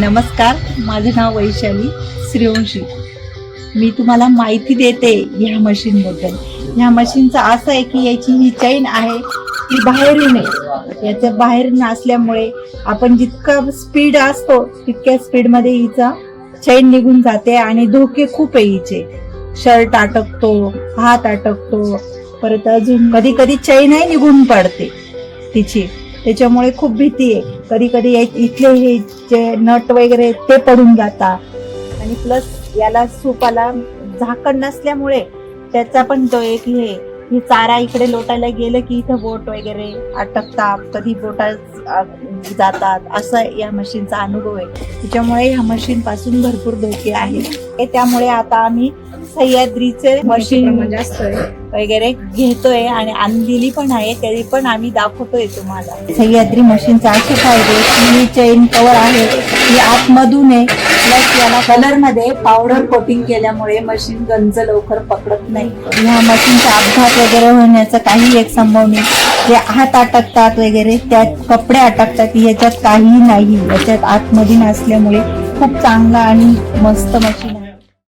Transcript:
नमस्कार माझं नाव वैशाली श्रीवंशी. मी तुम्हाला माहिती देते ह्या मशीनबद्दल. ह्या मशीनचं असं आहे की याची ही चैन आहे ती बाहेरून आहे याच्या बाहेरून नसल्यामुळे आपण जितका स्पीड असतो तितक्या स्पीडमध्ये हिचा चैन निघून जाते आणि धोके खूप आहे हिचे. शर्ट अटकतो हात अटकतो परत अजून कधी कधी चैनही निघून पडते तिची. त्याच्यामुळे खूप भीती आहे. कधी कधी इथले हे जे नट वगैरे ते पडून जातात. आणि प्लस याला सूपाला झाकण नसल्यामुळे त्याचा पण तो एक हे हे चारा इकडे लोटायला गेलं की इथं बोट वगैरे अटकतात कधी बोटा जातात. असा या मशीनचा अनुभव आहे. त्याच्यामुळे ह्या मशीन पासून भरपूर धोके आहे त्यामुळे आता आम्ही सह्याद्रीचे मशीन वगैरे घेतोय आणि आणलेली पण आहे. तरी पण आम्ही दाखवतोय तुम्हाला. सह्याद्री मशीनचा असे फायदे की ही चेन कवर आहे. ही आतमधून आहे. प्लस याला कलरमध्ये पावडर कोटिंग केल्यामुळे मशीन गंज लवकर पकडत नाही. ह्या मशीनचा अपघात वगैरे होण्याचा काही एक संभव नाही. जे हात अटकतात वगैरे त्यात कपडे अटकतात याच्यात काही नाही. याच्यात आतमध्ये असल्यामुळे खूप चांगला आणि मस्त मशीन आहे.